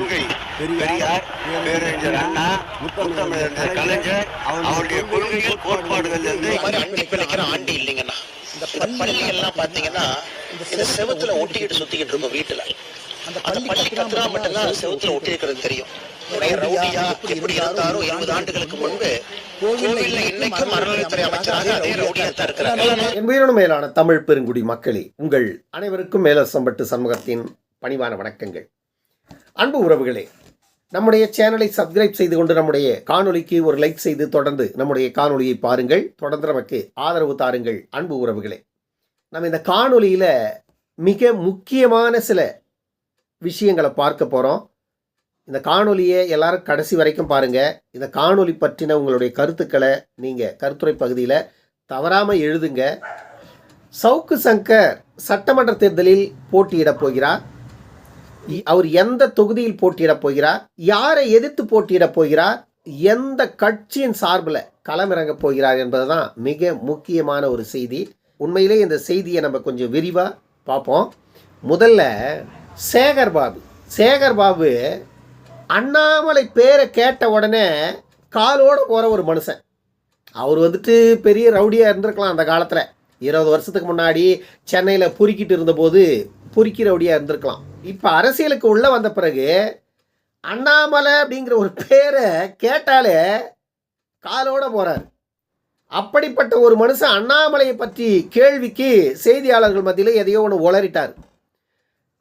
கொள்கை பெரியார் பேரறிஞர் அண்ணா முத்தமிழர் கலைஞர் அவருடைய கொள்கைகள் கோட்பாடுகள் அண்டி பிழைக்கிற ஆண்டி இல்லைங்கண்ணா. இந்த பள்ளி எல்லாம் பாத்தீங்கன்னா இந்த செவுத்துல ஒட்டிக்கிட்டு சுத்திக்கிட்டு இருக்கும் வீட்டுல. அந்த பள்ளி கத்துனா மட்டும்தான் செவுத்துல ஒட்டி இருக்கிறது தெரியும். ரவுடியா எப்படி இருந்தாரோ இருபது ஆண்டுகளுக்கு முன்பு மேலான தமிழ் பெருங்குடி மக்களே உங்கள் அனைவருக்கும் மேலசம்பட்டு சண்முகத்தின் பணிவான வணக்கங்கள். அன்பு உறவுகளே நம்முடைய சேனலை சப்ஸ்கிரைப் செய்து கொண்டு நம்முடைய காணொலிக்கு ஒரு லைக் செய்து தொடர்ந்து நம்முடைய காணொலியை பாருங்கள். தொடர்ந்து நமக்கு ஆதரவு தாருங்கள் அன்பு உறவுகளே. நம்ம இந்த காணொலியில் மிக முக்கியமான சில விஷயங்களை பார்க்க போகிறோம் இந்த காணொலியை எல்லாரும் கடைசி வரைக்கும் பாருங்கள் இந்த காணொலி பற்றின உங்களுடைய கருத்துக்களை நீங்கள் கருத்துரை பகுதியில் தவறாமல் எழுதுங்க. சவுக்கு சங்கர் சட்டமன்ற தேர்தலில் போட்டியிடப் போகிறார். அவர் எந்த தொகுதியில் போட்டியிடப் போகிறார்? யாரை எதிர்த்து போட்டியிடப் போகிறார்? எந்த கட்சியின் சார்பில் களமிறங்கப் போகிறார் என்பது தான் மிக முக்கியமான ஒரு செய்தி. உண்மையிலே இந்த செய்தியை நம்ம கொஞ்சம் விரிவாக பார்ப்போம். முதல்ல சேகர் பாபு. சேகர் பாபு அண்ணாமலை பேரை கேட்ட உடனே காலோடு போகிற ஒரு மனுஷன். அவர் வந்துட்டு பெரிய ரவுடியாக இருந்திருக்கலாம் அந்த காலத்தில். இருபது வருஷத்துக்கு முன்னாடி சென்னையில் பொறுக்கிட்டு இருந்தபோது பொறுக்கி ரவுடியாக இருந்திருக்கலாம். இப்போ அரசியலுக்கு உள்ளே வந்த பிறகு அண்ணாமலை அப்படிங்கிற ஒரு பேரை கேட்டாலே காலோட போகிறார் அப்படிப்பட்ட ஒரு மனுஷன் அண்ணாமலையை பற்றி கேள்விக்கு செய்தியாளர்கள் மத்தியில் எதையோ ஒன்று உளறிட்டார்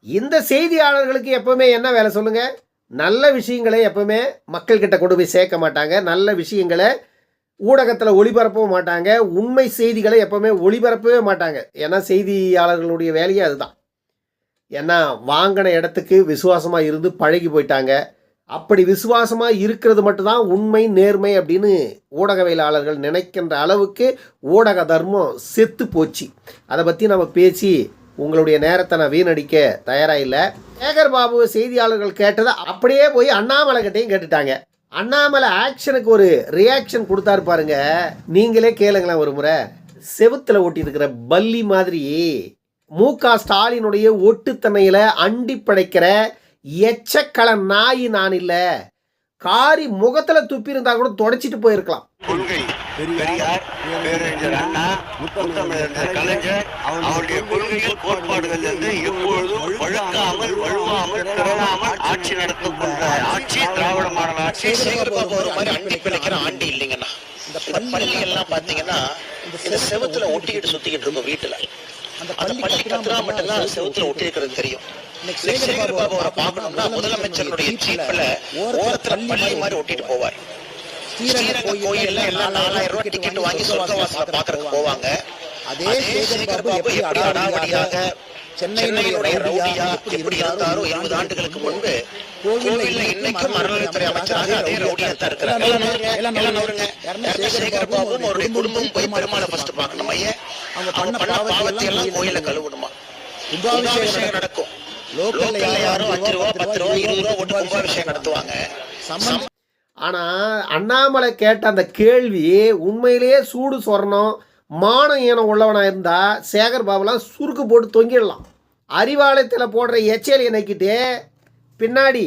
இந்த செய்தியாளர்களுக்கு எப்பவுமே என்ன வேலை சொல்லுங்கள் நல்ல விஷயங்களை எப்பவுமே மக்கள்கிட்ட கொண்டு போய் சேர்க்க மாட்டாங்க. நல்ல விஷயங்களை ஊடகத்தில் ஒளிபரப்பவும் மாட்டாங்க. உண்மை செய்திகளை எப்பவுமே ஒளிபரப்பவே மாட்டாங்க. ஏன்னா செய்தியாளர்களுடைய வேலையே அதுதான். ஏன்னா வாங்கின இடத்துக்கு விசுவாசமாக இருந்து பழகி போயிட்டாங்க. அப்படி விசுவாசமாக இருக்கிறது மட்டும்தான் உண்மை நேர்மை அப்படின்னு ஊடகவியலாளர்கள் நினைக்கின்ற அளவுக்கு ஊடக தர்மம் செத்து போச்சு. அதை பற்றி நம்ம பேசி உங்களுடைய நேரத்தை நான் வீணடிக்க தயாராக இல்லை. சேகர் பாபு செய்தியாளர்கள் கேட்டதை அப்படியே போய் அண்ணாமலை கிட்டையும் கேட்டுட்டாங்க. அண்ணாமலை ஆக்ஷனுக்கு ஒரு ரியாக்ஷன் கொடுத்தாரு பாருங்க. நீங்களே கேளுங்களேன் ஒரு முறை. செவுத்துல ஒட்டி இருக்கிற பல்லி மாதிரி மு க ஸ்டாலினுடைய ஒட்டுத்தன்மையில அண்டி படைக்கிற எச்சக்கள நாய் நான் இல்லை. காரி முகத்துல துப்பி இருந்தா கூட தொடச்சிட்டு போயிருக்கலாம். ஆட்சி நடத்தும் ஆட்சி திராவிட மாடல் ஆட்சி. சேகர் பாபு ஒரு மாதிரி அண்டி பிழைக்கிற ஆண்டி இல்லைங்கண்ணா. இந்த பள்ளி எல்லாம் பாத்தீங்கன்னா இந்த செவுத்துல ஒட்டிக்கிட்டு சுத்திக்கிட்டு இருக்கும் வீட்டுல. அந்த பள்ளி கத்துனா மட்டும்தான் செவுத்துல ஒட்டி இருக்கிறது தெரியும். சேகர் பாபு அவரை பார்க்கணும்னா முதலமைச்சருடைய ஜீப்ல ஓரத்துல பள்ளி மாதிரி ஒட்டிட்டு போவார். ஸ்ரீரங்க எல்லாம் நாலாயிரம் ரூபாய் டிக்கெட் வாங்கி சொர்க்கவாசல பாக்குறதுக்கு போவாங்க. அதே சேகர் பாபு எப்படி அடாவடியாக சென்னையினுடைய ரவுடியா எப்படி இருந்தாரோ இருபது ஆண்டுகளுக்கு முன்பு கோவில்ல இன்னைக்கும் அறநிலைத்துறை அமைச்சராக அதே ரவுடியா தான் இருக்கிறாங்க எல்லாம் நவருங்க. யாருன்னா சேகர் பாபுவும் அவருடைய குடும்பமும் போய் பெருமாளை ஃபர்ஸ்ட் பார்க்கணும்? ஐயா அவங்க பண்ண பாவத்தை எல்லாம் கோயில கழுவணுமா? கும்பாபிஷேகம் நடக்கும். லோக்கல்ல யாரும் அஞ்சு ரூபா பத்து ரூபா இருபது ரூபா போட்டு கும்பாபிஷேகம் நடத்துவாங்க. சம் ஆனால் அண்ணாமலை கேட்ட அந்த கேள்வி உண்மையிலேயே சூடு சொரணம் மானம் ஈனம் உள்ளவனாக இருந்தால் சேகர் பாபுலாம் சுருக்கு போட்டு தொங்கிடலாம். அறிவாலயத்தில் போடுற எச்சலியை நக்கிட்டு பின்னாடி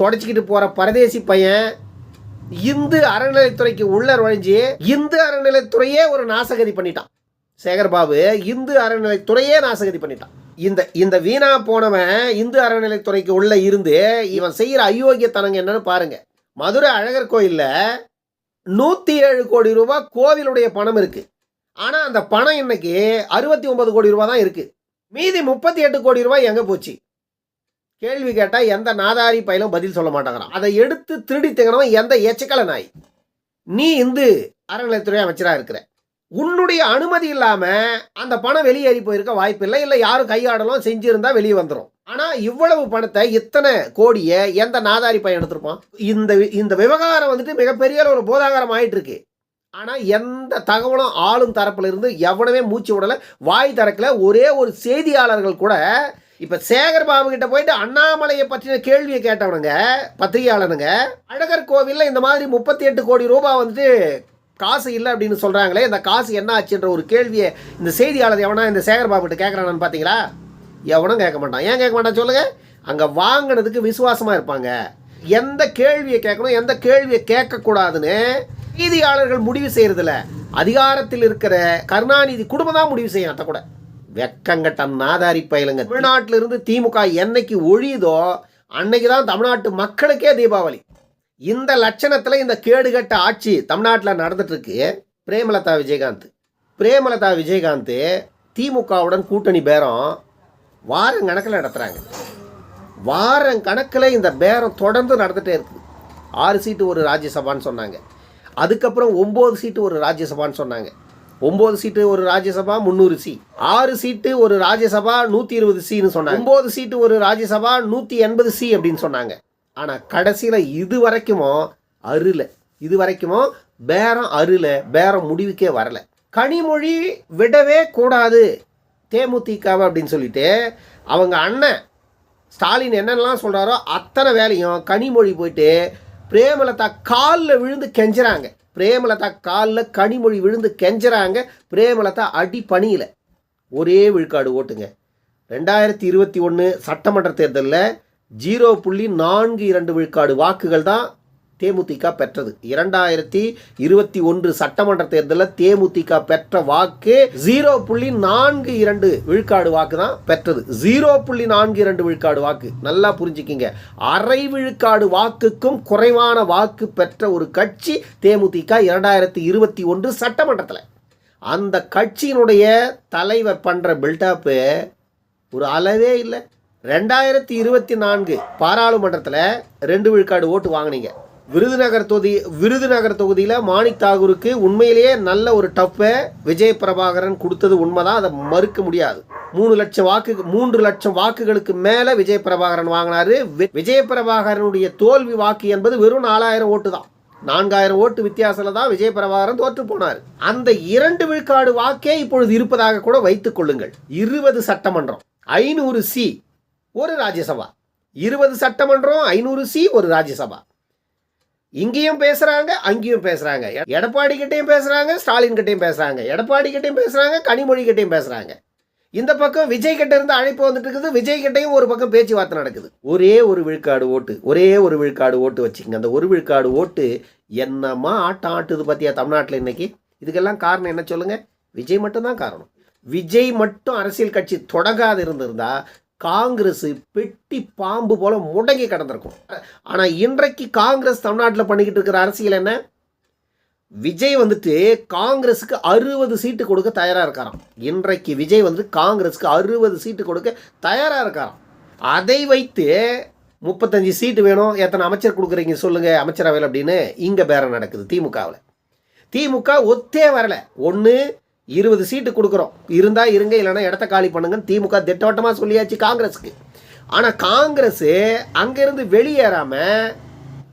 தொடச்சிக்கிட்டு போகிற பரதேசி பையன் இந்து அறநிலைத்துறைக்கு உள்ள நுழைஞ்சு இந்து அறநிலைத்துறையே ஒரு நாசகதி பண்ணிட்டான். சேகர்பாபு இந்து அறநிலைத்துறையே நாசகதி பண்ணிட்டான். இந்த இந்த வீணா போனவன் இந்து அறநிலைத்துறைக்கு உள்ள இருந்து இவன் செய்கிற அயோக்கியத்தனங்க என்னன்னு பாருங்க. மதுரை அழகர் கோயிலில் நூற்றி ஏழு கோடி ரூபா கோவிலுடைய பணம் இருக்கு. ஆனால் அந்த பணம் இன்னைக்கு அறுபத்தி ஒன்பது கோடி ரூபா தான் இருக்கு. மீதி முப்பத்தி எட்டு கோடி ரூபாய் எங்கே போச்சு? கேள்வி கேட்டால் எந்த நாதாரி பயிலும் பதில் சொல்ல மாட்டாங்கிறான். அதை எடுத்து திருடி திங்கணும் எந்த எச்சக்கலை நாய். நீ இந்து அறநிலைத்துறை அமைச்சராக இருக்கிற. உன்னுடைய அனுமதி இல்லாமல் அந்த பணம் வெளியேறி போயிருக்க வாய்ப்பில்லை. இல்லை யாரும் கையாடலாம் செஞ்சுருந்தா வெளியே வந்துடும் ஆனால் இவ்வளவு பணத்தை இத்தனை கோடியை எந்த நாதாரி பையன் எடுத்திருப்பான்? இந்த வி- இந்த விவகாரம் வந்துட்டு மிகப்பெரிய ஒரு போதாகாரம் ஆகிட்டு இருக்கு ஆனால் எந்த தகவலும் ஆளும் தரப்பில் இருந்து எவனவே மூச்சு விடலை. வாய் தரக்கில் ஒரே ஒரு செய்தியாளர்கள் கூட இப்போ சேகர் பாபு கிட்ட போயிட்டு அண்ணாமலையை பற்றின கேள்வியை கேட்டவனுங்க பத்திரிகையாளனுங்க அழகர் கோவிலில் இந்த மாதிரி முப்பத்தி எட்டு கோடி ரூபாய் வந்துட்டு காசு இல்லை அப்படின்னு சொல்கிறாங்களே இந்த காசு என்ன ஆச்சுன்ற ஒரு கேள்வியை இந்த செய்தியாளர் எவனா இந்த சேகர் பாபு கிட்ட கேட்குறானு பார்த்தீங்களா எவனும் கேட்க மாட்டான். ஏன் கேட்க மாட்டான் சொல்லுங்கள் அங்கே வாங்கினதுக்கு விசுவாசமாக இருப்பாங்க. எந்த கேள்வியை கேட்கணும் எந்த கேள்வியை கேட்கக்கூடாதுன்னு செய்தியாளர்கள் முடிவு செய்கிறதில்ல அதிகாரத்தில் இருக்கிற கருணாநிதி குடும்பம் தான் முடிவு செய்யும் அத்தை கூட வெக்கங்கட்ட நாதாரி பயிலுங்க. தமிழ்நாட்டிலிருந்து திமுக என்னைக்கு ஒழியுதோ அன்னைக்கு தான் தமிழ்நாட்டு மக்களுக்கே தீபாவளி. இந்த லட்சணத்தில் இந்த கேடுகட்ட ஆட்சி தமிழ்நாட்டில் நடந்துட்டுருக்கு. பிரேமலதா விஜயகாந்த். பிரேமலதா விஜயகாந்த் திமுகவுடன் கூட்டணி பேரம் வாரம் கணக்கில் நடத்துகிறாங்க வாரம் கணக்கில் இந்த பேரம் தொடர்ந்து நடந்துகிட்டே இருக்குது. ஆறு சீட்டு ஒரு ராஜ்யசபான்னு சொன்னாங்க. அதுக்கப்புறம் ஒம்பது சீட்டு ஒரு ராஜ்யசபான்னு சொன்னாங்க. ஒம்பது சீட்டு ஒரு ராஜ்யசபா முந்நூறு சி. ஆறு சீட்டு ஒரு ராஜ்யசபா நூற்றி இருபது சின்னு சொன்னாங்க. ஒம்பது சீட்டு ஒரு ராஜ்யசபா நூற்றி எண்பது சி அப்படின்னு சொன்னாங்க. ஆனால் கடைசியில் இது வரைக்குமோ அருல இது வரைக்குமோ பேரம் அருல பேரம் முடிவுக்கே வரலை. கனிமொழி விடவே கூடாது. தேமுதிகவை அப்படின்னு சொல்லிட்டு அவங்க அண்ணன் ஸ்டாலின் என்னென்னலாம் சொல்கிறாரோ அத்தனை வேலையும் கனிமொழி போயிட்டு பிரேமலதா காலில் விழுந்து கெஞ்சுறாங்க. பிரேமலதா காலில் கனிமொழி விழுந்து கெஞ்சுறாங்க. பிரேமலதா அடி பணியில். ஒரே விழுக்காடு ஓட்டுங்க. ரெண்டாயிரத்தி இருபத்தி ஒன்று சட்டமன்ற தேர்தலில் ஜீரோ புள்ளி நான்கு இரண்டு விழுக்காடு வாக்குகள் தான் தேமுதிக பெற்றது. இரண்டாயிரத்தி இருபத்தி ஒன்று சட்டமன்ற தேர்தலில் தேமுதிக பெற்ற வாக்கு ஜீரோ புள்ளி நான்கு இரண்டு விழுக்காடு வாக்கு தான் பெற்றது. ஜீரோ புள்ளி நான்கு இரண்டு விழுக்காடு வாக்கு. நல்லா புரிஞ்சுக்கிங்க. அரை விழுக்காடு வாக்குக்கும் குறைவான வாக்கு பெற்ற ஒரு கட்சி தேமுதிக இரண்டாயிரத்தி இருபத்தி ஒன்று சட்டமன்றத்தில். அந்த கட்சியினுடைய தலைவர் பண்ணுற பில்டப்பு ஒரு அளவே இல்லை. ரெண்டாயிரத்தி இருபத்தி நான்கு பாராளுமன்றத்தில் ரெண்டு விழுக்காடு ஓட்டு வாங்கினீங்க. விருதுநகர் தொகுதி விருதுநகர் தொகுதியில் மாணிக் தாகூருக்கு உண்மையிலேயே நல்ல ஒரு டப்பை விஜய் பிரபாகரன் கொடுத்தது உண்மைதான். அதை மறுக்க முடியாது. மூணு லட்சம் வாக்கு மூன்று லட்சம் வாக்குகளுக்கு மேலே விஜய் பிரபாகரன் வாங்கினாரு. வி- விஜய் பிரபாகரனுடைய தோல்வி வாக்கு என்பது வெறும் நாலாயிரம் ஓட்டு தான். நான்காயிரம் ஓட்டு வித்தியாசத்தில் தான் விஜய் பிரபாகரன் தோற்று போனார். அந்த இரண்டு விழுக்காடு வாக்கே இப்பொழுது இருப்பதாக கூட வைத்துக் கொள்ளுங்கள். இருபது சட்டமன்றம் ஐநூறு சி ஒரு ராஜ்யசபா. இருபது சட்டமன்றம் ஐநூறு சி ஒரு ராஜ்யசபா. இங்கேயும் பேசுகிறாங்க அங்கேயும் பேசுகிறாங்க எடப்பாடி கிட்டேயும் பேசுகிறாங்க ஸ்டாலின் கிட்டையும் பேசுகிறாங்க எடப்பாடி கிட்டையும் பேசுகிறாங்க கனிமொழி கிட்டையும் பேசுகிறாங்க இந்த பக்கம் விஜய் கிட்ட இருந்து அழைப்பு வந்துட்டு இருக்குது விஜய் கிட்டையும் ஒரு பக்கம் பேச்சுவார்த்தை நடக்குது. ஒரே ஒரு விழுக்காடு ஓட்டு ஒரே ஒரு விழுக்காடு ஓட்டு வச்சுக்கங்க. அந்த ஒரு விழுக்காடு ஓட்டு என்னமா ஆட்டம் ஆட்டுது பார்த்தியா தமிழ்நாட்டில் இன்னைக்கு? இதுக்கெல்லாம் காரணம் என்ன சொல்லுங்கள் விஜய் மட்டும்தான் காரணம். விஜய் மட்டும் அரசியல் கட்சி தொடங்காது இருந்திருந்தா காங்கிரஸ் பெட்டி பாம்பு போல முடங்கி கிடந்திருக்கும். ஆனால் இன்றைக்கு காங்கிரஸ் தமிழ்நாட்டில் பண்ணிக்கிட்டு இருக்கிற அரசியல் என்ன? விஜய் வந்துட்டு காங்கிரஸுக்கு அறுபது சீட்டு கொடுக்க தயாராக இருக்காராம். இன்றைக்கு விஜய் வந்து காங்கிரஸுக்கு அறுபது சீட்டு கொடுக்க தயாராக இருக்காராம். அதை வைத்து முப்பத்தஞ்சு சீட்டு வேணும். எத்தனை அமைச்சர் கொடுக்குறீங்க சொல்லுங்கள் அமைச்சரவையில் அப்படின்னு இங்கே பேரம் நடக்குது திமுகவில். திமுக ஒத்தே வரலை. ஒன்று இருபது சீட்டு கொடுக்குறோம். இருந்தால் இருங்க இல்லைன்னா இடத்த காலி பண்ணுங்கன்னு திமுக திட்டவட்டமாக சொல்லியாச்சு காங்கிரஸுக்கு. ஆனால் காங்கிரஸ் அங்கேருந்து வெளியேறாமல்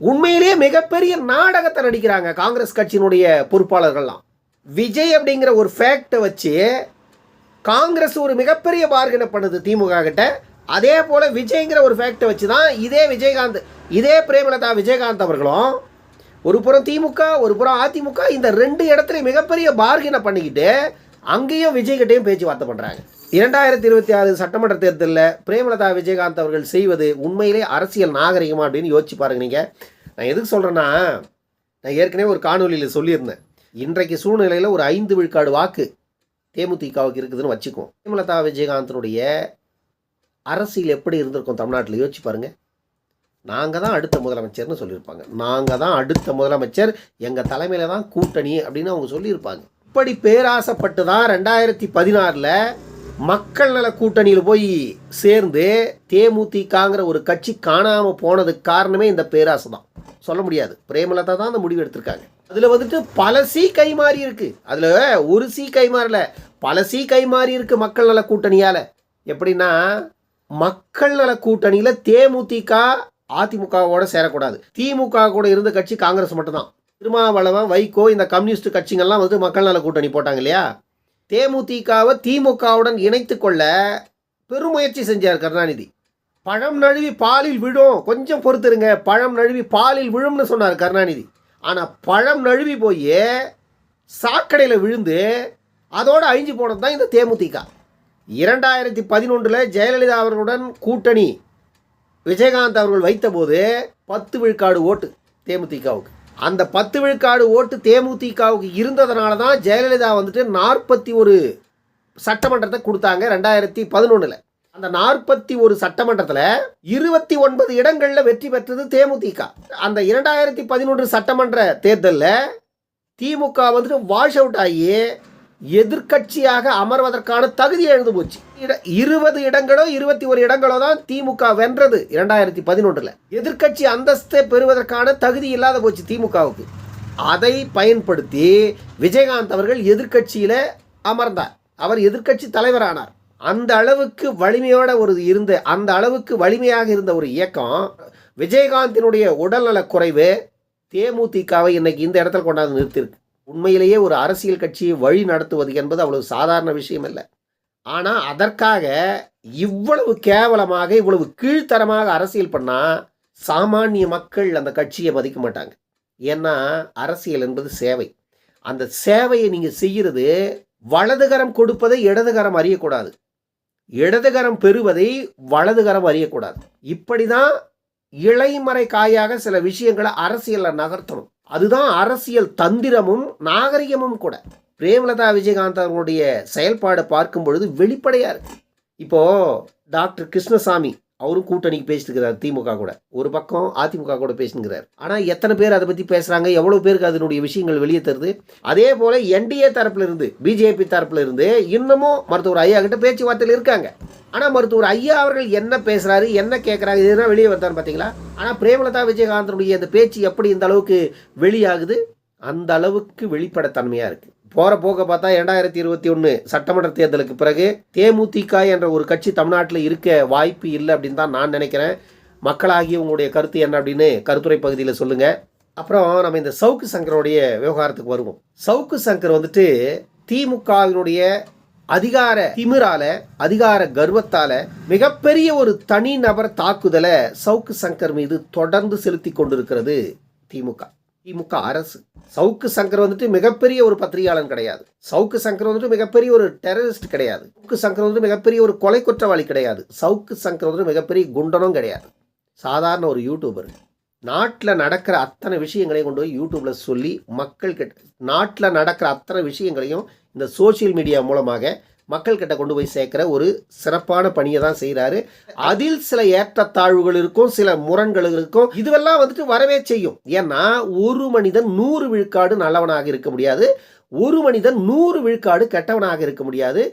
உண்மையிலேயே மிகப்பெரிய நாடகத்தை நடிக்கிறாங்க காங்கிரஸ் கட்சியினுடைய பொறுப்பாளர்கள்லாம். விஜய் அப்படிங்கிற ஒரு ஃபேக்டை வச்சு காங்கிரஸ் ஒரு மிகப்பெரிய பார்கனை பண்ணுது திமுக கிட்ட. அதே போல் விஜய்ங்கிற ஒரு ஃபேக்டை வச்சு தான் இதே விஜயகாந்த் இதே பிரேமலதா விஜயகாந்த் அவர்களும் ஒரு புறம் திமுக ஒரு புறம் அதிமுக இந்த ரெண்டு இடத்துலையும் மிகப்பெரிய பார்கனை பண்ணிக்கிட்டு அங்கேயும் விஜய்கிட்டையும் பேச்சுவார்த்தை பண்ணுறாங்க இரண்டாயிரத்தி இருபத்தி ஆறு சட்டமன்ற தேர்தலில் பிரேமலதா விஜயகாந்த் அவர்கள் செய்வது உண்மையிலே அரசியல் நாகரிகமா அப்படின்னு யோசிச்சு பாருங்க நீங்கள் நான் எதுக்கு சொல்கிறேன்னா நான் ஏற்கனவே ஒரு காணொலியில் சொல்லியிருந்தேன். இன்றைக்கு சூழ்நிலையில் ஒரு ஐந்து விழுக்காடு வாக்கு தேமுதிகவுக்கு இருக்குதுன்னு வச்சுக்குவோம் பிரேமலதா விஜயகாந்தனுடைய அரசியல் எப்படி இருந்திருக்கும் தமிழ்நாட்டில் யோசிச்சு பாருங்க. நாங்கள் தான் அடுத்த முதலமைச்சர்னு சொல்லியிருப்பாங்க. நாங்கள் தான் அடுத்த முதலமைச்சர் எங்கள் தலைமையில் தான் கூட்டணி அப்படின்னு அவங்க சொல்லியிருப்பாங்க. இப்படி பேராசைப்பட்டு தான் ரெண்டாயிரத்தி பதினாறில் மக்கள் நல கூட்டணியில் போய் சேர்ந்து தேமுதிகங்கிற ஒரு கட்சி காணாமல் போனதுக்கு காரணமே இந்த பேராசை தான் சொல்ல முடியாது. பிரேமலதா தான் அந்த முடிவு எடுத்திருக்காங்க. அதில் வந்துட்டு பல சீ கை மாறி இருக்கு. அதில் ஒரு சீ கை மாறல பல சீ கை மாறி இருக்கு மக்கள் நல கூட்டணியால். எப்படின்னா மக்கள் நல கூட்டணியில் தேமுதிக அதிமுகவோட சேரக்கூடாது. திமுக கூட இருந்த கட்சி காங்கிரஸ் மட்டும்தான். திருமாவளவன் வைகோ இந்த கம்யூனிஸ்ட் கட்சிங்கள்லாம் வந்து மக்கள் நல கூட்டணி போட்டாங்க இல்லையா? தேமுதிகவை திமுகவுடன் இணைத்து கொள்ள பெருமுயற்சி செஞ்சார் கருணாநிதி. பழம் நழுவி பாலில் விழும். கொஞ்சம் பொறுத்துருங்க. பழம் நழுவி பாலில் விழும்னு சொன்னார் கருணாநிதி. ஆனால் பழம் நழுவி போய் சாக்கடையில் விழுந்து அதோட அழிஞ்சு போனது தான் இந்த தேமுதிக. இரண்டாயிரத்தி பதினொன்றில் ஜெயலலிதா அவர்களுடன் கூட்டணி. விஜயகாந்த் அவர்கள் வைத்தபோது பத்து விழுக்காடு ஓட்டு தேமுதிகவுக்கு. அந்த பத்து விழுக்காடு ஓட்டு தேமுதிகவுக்கு இருந்ததுனால தான் ஜெயலலிதா வந்துட்டு நாற்பத்தி ஒரு சட்டமன்றத்தை கொடுத்தாங்க ரெண்டாயிரத்தி பதினொன்றில் அந்த நாற்பத்தி ஒரு சட்டமன்றத்தில் இருபத்தி ஒன்பது இடங்களில் வெற்றி பெற்றது தேமுதிக. அந்த இரண்டாயிரத்தி பதினொன்று சட்டமன்ற தேர்தலில் திமுக வந்துட்டு வாஷ் அவுட் ஆகி எதிர்க்கட்சியாக அமர்வதற்கான தகுதி எழுந்து போச்சு. இட- இருபது இடங்களோ இருபத்தி ஒரு இடங்களோ தான் திமுக வென்றது இரண்டாயிரத்தி பதினொன்றில். எதிர்க்கட்சி அந்தஸ்தை பெறுவதற்கான தகுதி இல்லாத போச்சு திமுகவுக்கு. அதை பயன்படுத்தி விஜயகாந்த் அவர்கள் எதிர்க்கட்சியில் அமர்ந்தார். அவர் எதிர்க்கட்சி தலைவரானார். அந்த அளவுக்கு வலிமையோட ஒரு இருந்த அந்த அளவுக்கு வலிமையாக இருந்த ஒரு இயக்கம் விஜயகாந்தினுடைய உடல்நலக் குறைவு தேமுதிகவை இன்னைக்கு இந்த இடத்துல கொண்டாந்து நிறுத்தியிருக்கு. உண்மையிலேயே ஒரு அரசியல் கட்சியை வழி நடத்துவது என்பது அவ்வளவு சாதாரண விஷயம் இல்லை ஆனால் அதற்காக இவ்வளவு கேவலமாக இவ்வளவு கீழ்த்தரமாக அரசியல் பண்ணால் சாமானிய மக்கள் அந்த கட்சியை மதிக்க மாட்டாங்க. ஏன்னா அரசியல் என்பது சேவை. அந்த சேவையை நீங்கள் செய்கிறது வலதுகரம் கொடுப்பதை இடதுகரம் அறியக்கூடாது. இடதுகரம் பெறுவதை வலதுகரம் அறியக்கூடாது. இப்படி தான் இளைமறை காயாக சில விஷயங்களை அரசியலில் நகர்த்தணும். அதுதான் அரசியல் தந்திரமும் நாகரிகமும் கூட. பிரேமலதா விஜயகாந்த் அவர்களுடைய செயல்பாடு பார்க்கும் பொழுது வெளிப்படையாக இருக்கு. இப்போ டாக்டர் கிருஷ்ணசாமி அவரும் கூட்டணிக்கு பேசிட்டு இருக்கிறார் திமுக கூட. ஒரு பக்கம் அதிமுக கூட பேசினுக்கிறார் ஆனால் எத்தனை பேர் அதை பற்றி பேசுகிறாங்க எவ்வளோ பேருக்கு அதனுடைய விஷயங்கள் வெளியே தருது? அதே போல் என்டிஏ தரப்புல இருந்து பிஜேபி தரப்புல இருந்து இன்னமும் மருத்துவர் ஐயா கிட்ட பேச்சுவார்த்தையில் இருக்காங்க. ஆனால் மருத்துவர் ஐயா அவர்கள் என்ன பேசுகிறாரு என்ன கேட்குறாரு இதெல்லாம் வெளியே வந்தார் பார்த்தீங்களா ஆனால் பிரேமலதா விஜயகாந்தனுடைய அந்த பேச்சு எப்படி இந்த அளவுக்கு வெளியாகுது? அந்த அளவுக்கு வெளிப்படைத்தன்மையாக இருக்குது போகிற போக்க பார்த்தா இரண்டாயிரத்தி இருபத்தி ஒன்று சட்டமன்ற தேர்தலுக்கு பிறகு தேமுதிக என்ற ஒரு கட்சி தமிழ்நாட்டில் இருக்க வாய்ப்பு இல்லை அப்படின்னு தான் நான் நினைக்கிறேன். மக்களாகிய உங்களுடைய கருத்து என்ன அப்படின்னு கருத்துரை பகுதியில் சொல்லுங்கள் அப்புறம் நம்ம இந்த சவுக்கு சங்கருடைய விவகாரத்துக்கு வருவோம். சவுக்கு சங்கர் வந்துட்டு திமுகவினுடைய அதிகார திமிரால அதிகார கர்வத்தால மிகப்பெரிய ஒரு தனி நபர் தாக்குதலை சவுக்கு சங்கர் மீது தொடர்ந்து செலுத்தி கொண்டிருக்கிறது திமுக. திமுக அரசு. சவுக்கு சங்கர் வந்துட்டு மிகப்பெரிய ஒரு பத்திரிகையாளன் கிடையாது. சவுக்கு சங்கர் வந்துட்டு மிகப்பெரிய ஒரு டெரரிஸ்ட் கிடையாது. சவுக்கு சங்கர் வந்துட்டு மிகப்பெரிய ஒரு கொலை குற்றவாளி கிடையாது. சவுக்கு சங்கர் வந்துட்டு மிகப்பெரிய குண்டனும் கிடையாது. சாதாரண ஒரு யூடியூபர் நாட்டில் நடக்கிற அத்தனை விஷயங்களையும் கொண்டு போய் யூடியூப்பில் சொல்லி மக்கள் கிட்ட நாட்டில் நடக்கிற அத்தனை விஷயங்களையும் இந்த சோஷியல் மீடியா மூலமாக மக்கள் கிட்ட கொண்டு போய் சேர்க்குற ஒரு சிறப்பான பணியை தான் செய்கிறாரு அதில் சில ஏற்றத்தாழ்வுகள் இருக்கும் சில முரண்கள் இருக்கும் இதுவெல்லாம் வந்துட்டு வரவே செய்யும். ஏன்னா ஒரு மனிதன் நூறு விழுக்காடு நல்லவனாக இருக்க முடியாது. ஒரு மனிதன் நூறு விழுக்காடு கெட்டவனாக இருக்க முடியாது.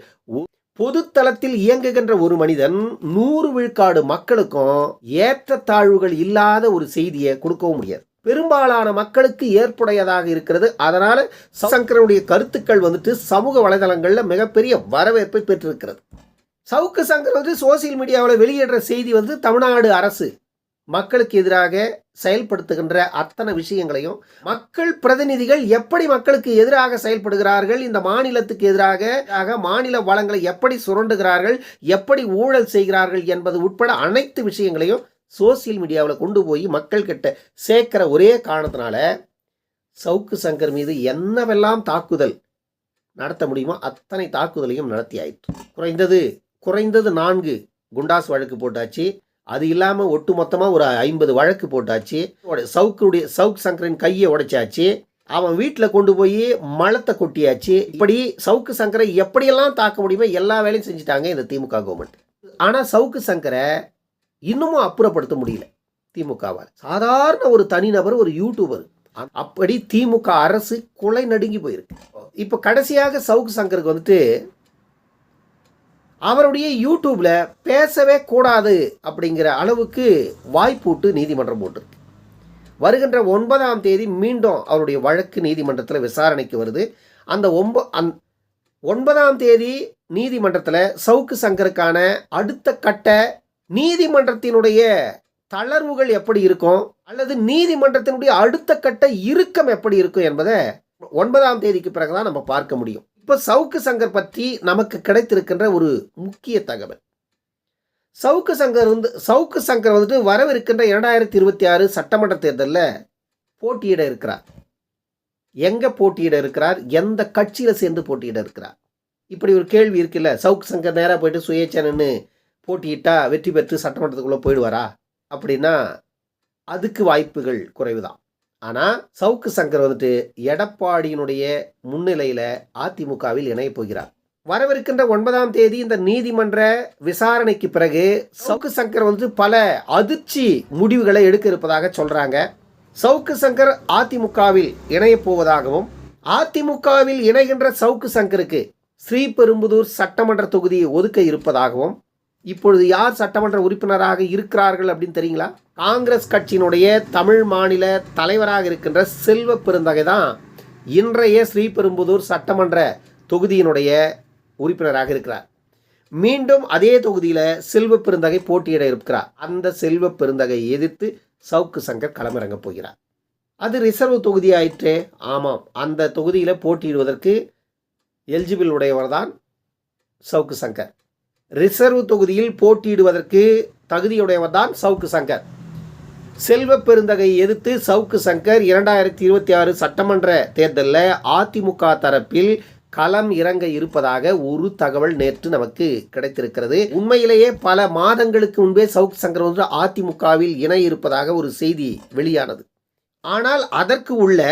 பொதுத்தளத்தில் இயங்குகின்ற ஒரு மனிதன் நூறு விழுக்காடு மக்களுக்கும் ஏற்றத்தாழ்வுகள் இல்லாத ஒரு செய்தியை கொடுக்கவும் முடியாது. பெரும்பாலான மக்களுக்கு ஏற்புடையதாக இருக்கிறது. அதனால் சங்கரனுடைய கருத்துக்கள் வந்துட்டு சமூக வலைதளங்களில் மிகப்பெரிய வரவேற்பை பெற்றிருக்கிறது. சவுக்கு சங்கர் வந்து சோசியல் மீடியாவில் வெளியிடுற செய்தி வந்து தமிழ்நாடு அரசு மக்களுக்கு எதிராக செயல்படுத்துகின்ற அத்தனை விஷயங்களையும் மக்கள் பிரதிநிதிகள் எப்படி மக்களுக்கு எதிராக செயல்படுகிறார்கள் இந்த மாநிலத்துக்கு எதிராக ஆக மாநில வளங்களை எப்படி சுரண்டுகிறார்கள் எப்படி ஊழல் செய்கிறார்கள் என்பது உட்பட அனைத்து விஷயங்களையும் சோசியல் மீடியாவில் கொண்டு போய் மக்கள்கிட்ட சேர்க்குற ஒரே காரணத்தினால சவுக்கு சங்கர் மீது என்னவெல்லாம் தாக்குதல் நடத்த முடியுமோ அத்தனை தாக்குதலையும் நடத்தி ஆயிற்று. குறைந்தது குறைந்தது நான்கு குண்டாஸ் வழக்கு போட்டாச்சு. அது இல்லாமல் ஒட்டு மொத்தமாக ஒரு ஐம்பது வழக்கு போட்டாச்சு. சவுக்குடைய சவுக் சங்கரின் கையை உடைச்சாச்சு. அவன் வீட்டில் கொண்டு போய் மலத்தை கொட்டியாச்சு. இப்படி சவுக்கு சங்கரை எப்படியெல்லாம் தாக்க முடியுமோ எல்லா வேலையும் செஞ்சுட்டாங்க இந்த திமுக கவர்மெண்ட் ஆனால் சவுக்கு சங்கரை இன்னமும் அப்புறப்படுத்த முடியல திமுகவால். சாதாரண ஒரு தனிநபர் ஒரு யூடியூபர் அ- அப்படி திமுக அரசு கொலை நடுங்கி போயிருக்கு. இப்போ கடைசியாக சவுக்கு சங்கருக்கு வந்துட்டு அவருடைய யூடியூப்ல பேசவே கூடாது அப்படிங்கிற அளவுக்கு வாய்ப்பூட்டு நீதிமன்றம் போட்டிருக்கு. வருகின்ற ஒன்பதாம் தேதி மீண்டும் அவருடைய வழக்கு நீதிமன்றத்தில் விசாரணைக்கு வருது. அந்த ஒம்ப அந் ஒன்பதாம் தேதி நீதிமன்றத்தில் சவுக்கு சங்கருக்கான அடுத்த கட்ட நீதிமன்றத்தினுடைய தளர்வுகள் எப்படி இருக்கும்? அல்லது நீதிமன்றத்தினுடைய அடுத்த கட்ட இறுக்கம் எப்படி இருக்கும் என்பதை ஒன்பதாம் தேதிக்கு பிறகுதான் நம்ம பார்க்க முடியும். இப்போ சவுக்கு சங்கர் பற்றி நமக்கு கிடைத்திருக்கின்ற ஒரு முக்கிய தகவல். சவுக்கு சங்கர் வந்து சவுக்கு சங்கர் வந்துட்டு வரவிருக்கின்ற இரண்டாயிரத்தி இருபத்தி ஆறு சட்டமன்ற தேர்தலில் போட்டியிட இருக்கிறார். எங்கே போட்டியிட இருக்கிறார்? எந்த கட்சியில் சேர்ந்து போட்டியிட இருக்கிறார்? இப்படி ஒரு கேள்வி இருக்குல்ல? சவுக்கு சங்கர் நேராக போயிட்டு சுயேச்சனன்னு போட்டியிட்டா வெற்றி பெற்று சட்டமன்றத்துக்குள்ளே போயிடுவாரா? அப்படின்னா அதுக்கு வாய்ப்புகள் குறைவு தான் ஆனால் சவுக்கு சங்கர் வந்துட்டு எடப்பாடியினுடைய முன்னிலையில் அதிமுகவில் இணையப் போகிறார். வரவிருக்கின்ற ஒன்பதாம் தேதி இந்த நீதிமன்ற விசாரணைக்கு பிறகு சவுக்கு சங்கர் வந்து பல அதிர்ச்சி முடிவுகளை எடுக்க இருப்பதாக சொல்கிறாங்க சவுக்கு சங்கர் அதிமுகவில் இணையப் போவதாகவும் அதிமுகவில் இணைகின்ற சவுக்கு சங்கருக்கு ஸ்ரீபெரும்புதூர் சட்டமன்ற தொகுதியை ஒதுக்க இருப்பதாகவும் இப்பொழுது யார் சட்டமன்ற உறுப்பினராக இருக்கிறார்கள் அப்படின்னு தெரியுங்களா? காங்கிரஸ் கட்சியினுடைய தமிழ் மாநில தலைவராக இருக்கின்ற செல்வ பெருந்தகை தான் இன்றைய ஸ்ரீபெரும்புதூர் சட்டமன்ற தொகுதியினுடைய உறுப்பினராக இருக்கிறார். மீண்டும் அதே தொகுதியில் செல்வ பெருந்தகை போட்டியிட இருக்கிறார். அந்த செல்வ பெருந்தகை எதிர்த்து சவுக்கு சங்கர் களமிறங்கப் போகிறார். அது ரிசர்வ் தொகுதி ஆயிற்று ஆமாம் அந்த தொகுதியில் போட்டியிடுவதற்கு எலிஜிபிள் உடையவர் தான் சவுக்கு சங்கர். ரிசர்வ் தொகுதியில் போட்டியிடுவதற்கு தகுதியுடையவர் தான் சவுக்கு சங்கர். செல்வ பெருந்தகை எதிர்த்து சவுக்கு சங்கர் இரண்டாயிரத்தி இருபத்தி ஆறு சட்டமன்ற தேர்தலில் அதிமுக தரப்பில் களம் இறங்க இருப்பதாக ஒரு தகவல் நேற்று நமக்கு கிடைத்திருக்கிறது. உண்மையிலேயே பல மாதங்களுக்கு முன்பே சவுக் சங்கர் ஒன்று அதிமுகவில் இணை இருப்பதாக ஒரு செய்தி வெளியானது. ஆனால் அதற்கு உள்ள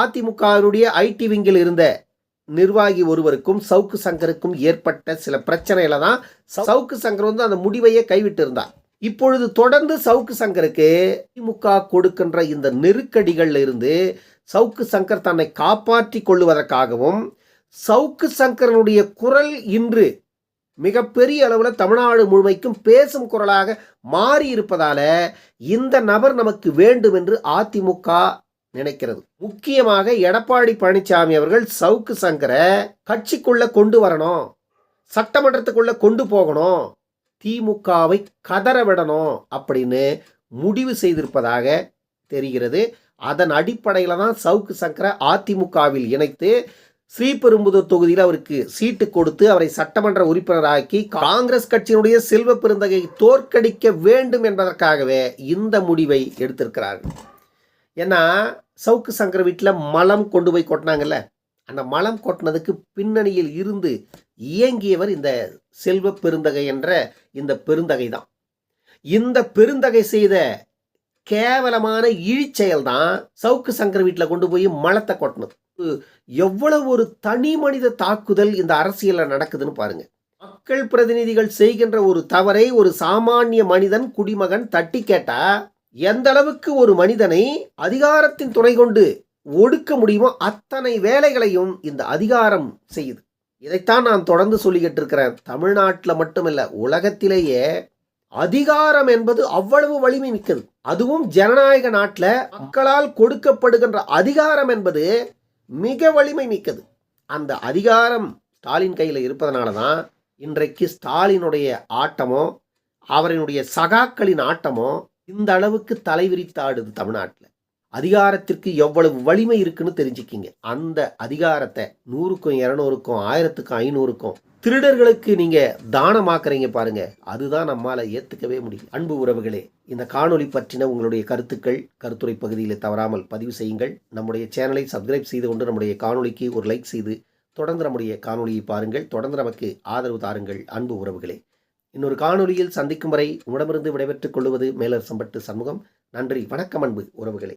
அதிமுகவினுடைய ஐடி விங்கில் இருந்த நிர்வாகி ஒருவருக்கும் சவுக்கு சங்கருக்கும் ஏற்பட்ட சில பிரச்சனையில தான் சவுக்கு சங்கர் வந்து அந்த முடிவையே கைவிட்டு இருந்தார் இப்பொழுது தொடர்ந்து சவுக்கு சங்கருக்கு திமுக கொடுக்கின்ற இந்த நெருக்கடிகள்ல இருந்து சவுக்கு சங்கர் தன்னை காப்பாற்றி கொள்ளுவதற்காகவும் சவுக்கு சங்கரனுடைய குரல் இன்று மிகப்பெரிய அளவில் தமிழ்நாடு முழுமைக்கும் பேசும் குரலாக மாறி இருப்பதால இந்த நபர் நமக்கு வேண்டும் என்று அதிமுக நினைக்கிறது. முக்கியமாக எடப்பாடி பழனிசாமி அவர்கள் சவுக்கு சங்கரை கட்சிக்குள்ள கொண்டு வரணும். சட்டமன்றத்துக்குள்ள கொண்டு போகணும். திமுகவை கதற விடணும் அப்படின்னு முடிவு செய்திருப்பதாக தெரிகிறது. அதன் அடிப்படையில் தான் சவுக்கு சங்கரை அதிமுகவில் இணைத்து ஸ்ரீபெரும்புதூர் தொகுதியில் அவருக்கு சீட்டு கொடுத்து அவரை சட்டமன்ற உறுப்பினராக்கி காங்கிரஸ் கட்சியினுடைய செல்வ பெருந்தகை தோற்கடிக்க வேண்டும் என்பதற்காகவே இந்த முடிவை எடுத்திருக்கிறார்கள். ஏன்னா சவுக்கு சங்கர் வீட்டில் மலம் கொண்டு போய் கொட்டினாங்கல்ல அந்த மலம் கொட்டினதுக்கு பின்னணியில் இருந்து இயங்கியவர் இந்த செல்வ பெருந்தகை என்ற இந்த பெருந்தகை தான். இந்த பெருந்தகை செய்த கேவலமான இழிச்செயல் தான் சவுக்கு சங்கர் வீட்டில் கொண்டு போய் மலத்தை கொட்டினது. எவ்வளவு ஒரு தனி மனித தாக்குதல் இந்த அரசியலில் நடக்குதுன்னு பாருங்க. மக்கள் பிரதிநிதிகள் செய்கின்ற ஒரு தவறை ஒரு சாமானிய மனிதன் குடிமகன் தட்டி கேட்டா எந்த அளவுக்கு ஒரு மனிதனை அதிகாரத்தின் துணை கொண்டு ஒடுக்க முடியுமோ அத்தனை வேலைகளையும் இந்த அதிகாரம் செய்யுது. இதைத்தான் நான் தொடர்ந்து சொல்லிக்கிட்டு இருக்கிறேன் தமிழ்நாட்டில் மட்டுமல்ல உலகத்திலேயே அதிகாரம் என்பது அவ்வளவு வலிமை மிக்கது. அதுவும் ஜனநாயக நாட்டில் மக்களால் கொடுக்கப்படுகின்ற அதிகாரம் என்பது மிக வலிமை மிக்கது. அந்த அதிகாரம் ஸ்டாலின் கையில் இருப்பதனால தான் இன்றைக்கு ஸ்டாலினுடைய ஆட்டமோ அவரினுடைய சகாக்களின் ஆட்டமோ இந்த அளவுக்கு தலைவிரித்தாடுது தமிழ்நாட்டில். அதிகாரத்திற்கு எவ்வளவு வலிமை இருக்குன்னு தெரிஞ்சுக்கிங்க. அந்த அதிகாரத்தை நூறுக்கும் இரநூறுக்கும் ஆயிரத்துக்கும் ஐநூறுக்கும் திருடர்களுக்கு நீங்க தானமாக்குறீங்க பாருங்க. அதுதான் நம்மால ஏத்துக்கவே முடியும். அன்பு உறவுகளே இந்த காணொளி பற்றின உங்களுடைய கருத்துக்கள் கருத்துரை பகுதியில் தவறாமல் பதிவு செய்யுங்கள். நம்முடைய சேனலை சப்ஸ்கிரைப் செய்து கொண்டு நம்முடைய காணொலிக்கு ஒரு லைக் செய்து தொடர்ந்து நம்முடைய காணொலியை பாருங்கள். தொடர்ந்து நமக்கு ஆதரவு தாருங்கள் அன்பு உறவுகளே. இன்னொரு காணொளியில் சந்திக்கும் வரை உடமிருந்து விடைபெற்றுக் கொள்வது மேலர் சம்பட்டு சண்முகம். நன்றி வணக்கம் அன்பு உறவுகளே.